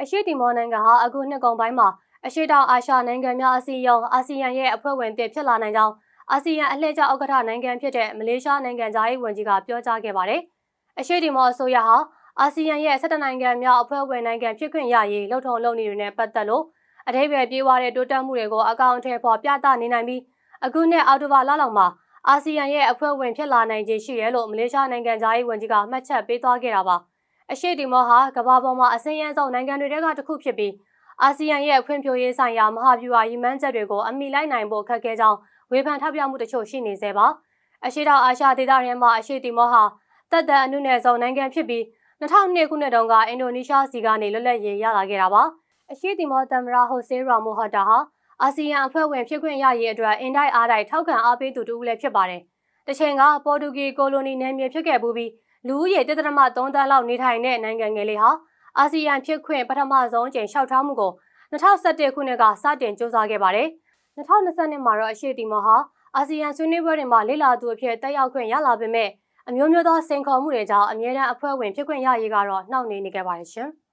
အရှိတီမောနိုင်ငံဟာအခုနှစ်ကုန်ပိုင်းမှာအရှိတောင်အာရှနိုင်ငံများအစည်းအရုံးအာဆီယံရဲ့အဖွဲ့ဝင်တစ်ဖြစ်လာနိုင်ကြောင်းအာဆီယံအလှည့်ကျဥက္ကဋ္ဌနိုင်ငံဖြစ်တဲ့မလေးရှားနိုင်ငံသားရေးဝန်ကြီးကပြောကြားခဲ့ပါတယ်။အရှိတီမောအစိုးရဟာအာဆီယံရဲ့17နိုင်ငံမြောက်အဖွဲ့ဝင်နိုင်ငံဖြစ်ခွင့်ရရေးလှုပ်ထုံလုပ်နေတွေနဲ့ပတ်သက်လို့အထိပ္ပယ်ပြေးွားတဲ့တိုးတက်မှုတွေကိုအကောင့်ထဲပေါ်ပြသနေနိုင်ပြီးအခုနှစ်အောက်တိုဘာလလောက်မှာအာဆီယံရဲ့အဖွဲ့ဝင်ဖြစ်လာနိုင်ခြင်းရှိတယ်လို့မလေးရှားနိုင်ငံသားရေးဝန်ကြီးကမှတ်ချက်ပေးသွားခဲ့တာပါ။ အရှိတီမောဟာကမ္ဘာပေါ်မှာအစင်းရန်ဆုံးနိုင်ငံတွေထဲကတစ်ခုဖြစ်ပြီးအာဆီယံရဲ့ဖွံ့ဖြိုးရေးဆိုင်ရာမဟာဗျူဟာရည်မှန်းချက်တွေကိုအမိလိုက်နိုင်ဖို့ခက်ခဲကြောင်းဝေဖန်ထောက်ပြမှုတချို့ရှိနေသေးပါ။အရှိတောင်အာရှဒေသထဲမှာအရှိတီမောဟာတက်တန်အနုနယ်ဆုံးနိုင်ငံဖြစ်ပြီး2002ခုနှစ်တုန်းကအင်ဒိုနီးရှားစီကနေလွတ်လပ်ရေးရလာခဲ့တာပါ။အရှိတီမောသမ္မတဟိုဆေးရာမိုဟတ်တာဟာအာဆီယံအဖွဲ့ဝင်ဖြစ်ခွင့်ရရေးအတွက်အင်တိုက်အားတိုက်ထောက်ခံအားပေးသူတူလည်းဖြစ်ပါတယ်။ တချိန်ကပေါ်တူဂီကိုလိုနီနယ်မြေဖြစ်ခဲ့ပူးပြီးလူဦးရေတစ်တရမ3တန်းလောက်နေထိုင်တဲ့နိုင်ငံငယ်လေးဟာအာဆီယံဖြစ်ခွင့်ပထမဆုံးအကြိမ်လျှောက်ထားမှုကို2017ခုနှစ်ကစတင်စ조사ခဲ့ပါတယ်။2020မှာတော့အရှိတီမောဟာအာဆီယံဆွေးနွေးပွဲတွေမှာလေ့လာသူအဖြစ်တက်ရောက်ခွင့်ရလာပေမဲ့အမျိုးမျိုးသောစိန်ခေါ်မှုတွေကြောင့်အမြဲတမ်းအဖွဲ့ဝင်ဖြစ်ခွင့်ရရေးကတော့နှောင့်နှေးနေခဲ့ပါတယ်ရှင်။